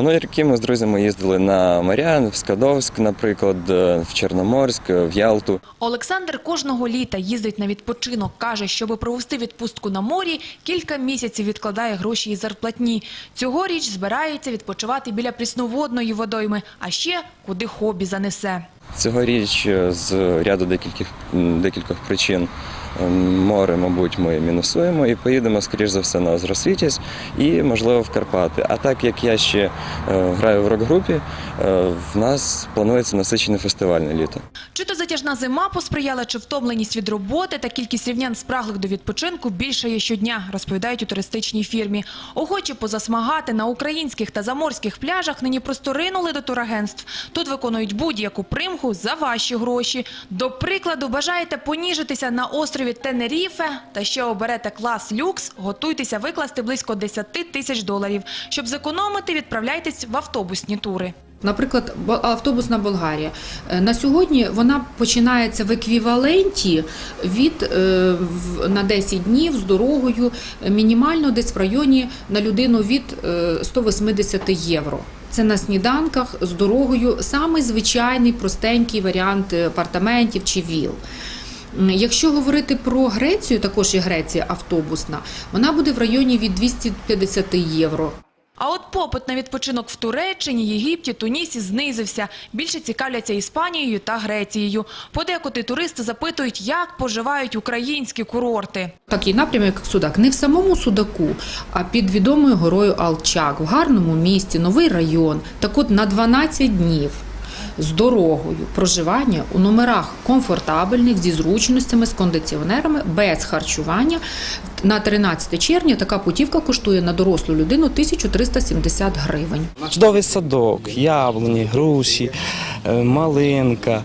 Минулі роки ми з друзями їздили на моря, в Скадовськ, наприклад, е, в Чорноморськ, в Ялту. Олександр кожного літа їздить на відпочинок. Каже, щоби провести відпустку на морі, кілька місяців відкладає гроші і зарплатні. Цьогоріч збирається відпочивати біля прісноводної водойми, а ще куди хобі занесе. Цьогоріч е, з ряду декількох, декількох причин е, море, мабуть, ми мінусуємо і поїдемо, скоріш за все, на Озросвітязь і, можливо, в Карпати. А так як я ще е, граю в рок-групі, е, в нас планується насичене фестивальне літо. Чи то затяжна зима посприяла, чи втомленість від роботи та кількість рівнян спраглих до відпочинку більшає щодня, розповідають у туристичній фірмі. Охочі позасмагати на українських та заморських пляжах нині просто ринули до турагентств. Тут виконують будь-яку примху за ваші гроші. До прикладу, бажаєте поніжитися на острові Тенеріфе та ще оберете клас люкс, готуйтеся викласти близько 10 тисяч доларів. Щоб зекономити, відправляйтесь в автобусні тури. Наприклад, автобусна Болгарія. Е, На сьогодні вона починається в еквіваленті від е, на 10 днів з дорогою е, мінімально десь в районі на людину від е, 180 євро. Це на сніданках з дорогою самий звичайний простенький варіант е, апартаментів чи віл. Якщо говорити про Грецію, також і Греція автобусна, вона буде в районі від 250 євро. А от попит на відпочинок в Туреччині, Єгипті, Тунісі знизився. Більше цікавляться Іспанією та Грецією. Подекуди туристи запитують, як поживають українські курорти. Такий напрямок, як Судак, не в самому Судаку, а під відомою горою Алчак, в гарному місті, новий район. Так от на 12 днів з дорогою проживання у номерах комфортабельних, зі зручностями, з кондиціонерами, без харчування. На 13 червня така путівка коштує на дорослу людину 1370 гривень. Чудовий садок, яблуні, груші, е, малинка.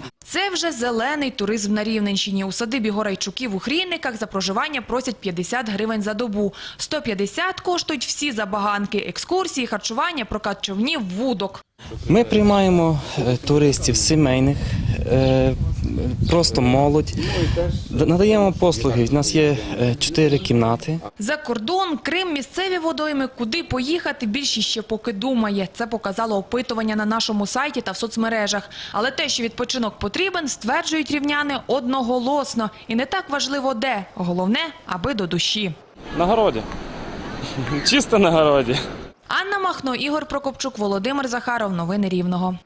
Вже зелений туризм на Рівненщині. У садибі Горайчуків у Хрійниках за проживання просять 50 гривень за добу. 150 коштують всі забаганки – екскурсії, харчування, прокат човнів, вудок. Ми приймаємо е, туристів сімейних, е, просто молодь. Надаємо послуги. У нас є е, чотири кімнати. За кордон, Крим, місцеві водойми, куди поїхати, більшість ще поки думає. Це показало опитування на нашому сайті та в соцмережах. Але те, що відпочинок потрібен, стверджують рівняни одноголосно. І не так важливо де. Головне, аби до душі. На городі. Чисто на городі. Анна Махно, Ігор Прокопчук, Володимир Захаров. Новини Рівного.